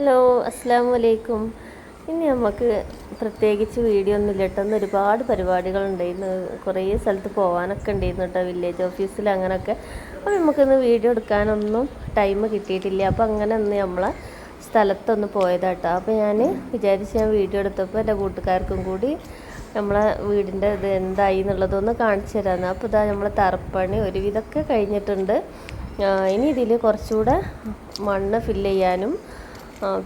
Hello അസ്സാം വലൈക്കും ഇനി നമുക്ക് പ്രത്യേകിച്ച് വീഡിയോ ഒന്നും ഇല്ലട്ടോ ഇന്ന് ഒരുപാട് പരിപാടികൾ ഉണ്ടായിരുന്നു. കുറേ സ്ഥലത്ത് പോകാനൊക്കെ ഉണ്ടായിരുന്നു കേട്ടോ വില്ലേജ് ഓഫീസിൽ അങ്ങനെയൊക്കെ അപ്പോൾ നമുക്കിന്ന് വീഡിയോ എടുക്കാനൊന്നും ടൈം കിട്ടിയിട്ടില്ല. അപ്പോൾ അങ്ങനെ ഒന്ന് നമ്മളെ സ്ഥലത്തൊന്ന് പോയതാട്ടോ അപ്പോൾ ഞാൻ വിചാരിച്ച് ഞാൻ വീഡിയോ എടുത്തപ്പോൾ എന്റെ കൂട്ടുകാർക്കും കൂടി നമ്മളെ വീടിന്റെ ഇത് എന്തായി എന്നുള്ളതൊന്ന് കാണിച്ചു തരാമെന്ന് അപ്പോൾ ഇതാ നമ്മളെ തറപ്പണി ഒരുവിധമൊക്കെ കഴിഞ്ഞിട്ടുണ്ട്. ഇനി ഇതിൽ കുറച്ചുകൂടെ മണ്ണ് ഫില്ല് ചെയ്യാനും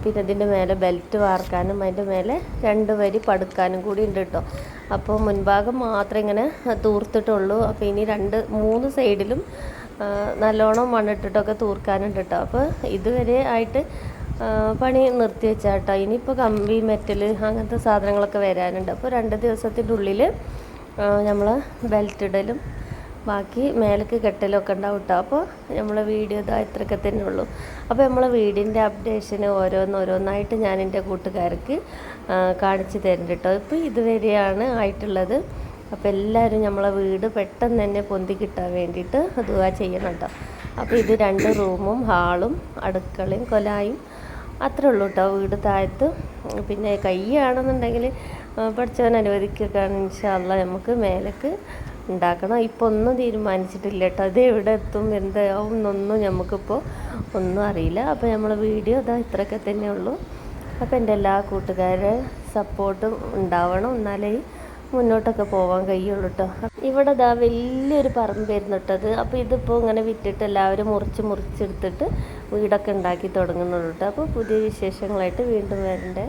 പിന്നെ ഇതിന്റെ മേലെ ബെൽറ്റ് വാർക്കാനും അതിന്റെ മേലെ രണ്ട് വരി പടുക്കാനും കൂടി ഉണ്ട് കേട്ടോ അപ്പോൾ മുൻഭാഗം മാത്രം ഇങ്ങനെ തൂർത്തിട്ടുള്ളൂ. അപ്പോൾ ഇനി രണ്ട് മൂന്ന് സൈഡിലും നല്ലോണം മണ്ണിട്ടിട്ടൊക്കെ തൂർക്കാനുണ്ട് കേട്ടോ അപ്പോൾ ഇതുവരെ ആയിട്ട് പണി നിർത്തി വെച്ചാൽ കേട്ടോ ഇനിയിപ്പോൾ കമ്പി മെറ്റൽ അങ്ങനത്തെ സാധനങ്ങളൊക്കെ വരാനുണ്ട്. അപ്പോൾ രണ്ട് ദിവസത്തിന്റെ ഉള്ളിൽ നമ്മൾ ബെൽറ്റ് ഇടലും ബാക്കി മേലേക്ക് കെട്ടലൊക്കെ ഉണ്ടാവും കേട്ടോ അപ്പോൾ നമ്മളെ വീഡിയോ ഇതാ ഇത്രയൊക്കെ തന്നെ ഉള്ളൂ. അപ്പോൾ നമ്മളെ വീടിന്റെ അപ്ഡേഷന് ഓരോന്നോരോന്നായിട്ട് ഞാൻ എന്റെ കൂട്ടുകാർക്ക് കാണിച്ച് തരുന്നുണ്ട് കേട്ടോ ഇപ്പോൾ ഇതുവരെയാണ് ആയിട്ടുള്ളത്. അപ്പോൾ എല്ലാവരും നമ്മളെ വീട് പെട്ടെന്ന് തന്നെ പൊന്തി കിട്ടാൻ വേണ്ടിയിട്ട് അത് ചെയ്യണം അപ്പോൾ ഇത് രണ്ട് റൂമും ഹാളും അടുക്കളയും കൊലായും അത്രേ ഉള്ളൂ കേട്ടോ വീട് താഴത്ത്. പിന്നെ കയ്യാണെന്നുണ്ടെങ്കിൽ പഠിച്ചവൻ അനുവദിക്കുകയാണ്. ഇൻഷാല്ല നമുക്ക് മേലേക്ക് ഉണ്ടാക്കണം. ഇപ്പോൾ ഒന്നും തീരുമാനിച്ചിട്ടില്ല കേട്ടോ. അത് എവിടെ എത്തും എന്താവും എന്നൊന്നും നമുക്കിപ്പോൾ ഒന്നും അറിയില്ല. അപ്പോൾ നമ്മൾ വീഡിയോ ഇതാ ഇത്രയൊക്കെ തന്നെ ഉള്ളൂ. അപ്പോൾ എന്റെ എല്ലാ കൂട്ടുകാരെ സപ്പോർട്ടും ഉണ്ടാവണം. എന്നാലേ മുന്നോട്ടൊക്കെ പോകാൻ കഴിയുള്ളൂ കേട്ടോ. ഇവിടെ ഇതാ വലിയൊരു പറമ്പായിരുന്നു കേട്ടത് അപ്പോൾ ഇതിപ്പോൾ ഇങ്ങനെ വിറ്റിട്ട് എല്ലാവരും മുറിച്ച് മുറിച്ചെടുത്തിട്ട് വീടൊക്കെ ഉണ്ടാക്കി തുടങ്ങുന്നുള്ളൂ കേട്ടോ. അപ്പോൾ പുതിയ വിശേഷങ്ങളായിട്ട് വീണ്ടും വരണ്ടേ.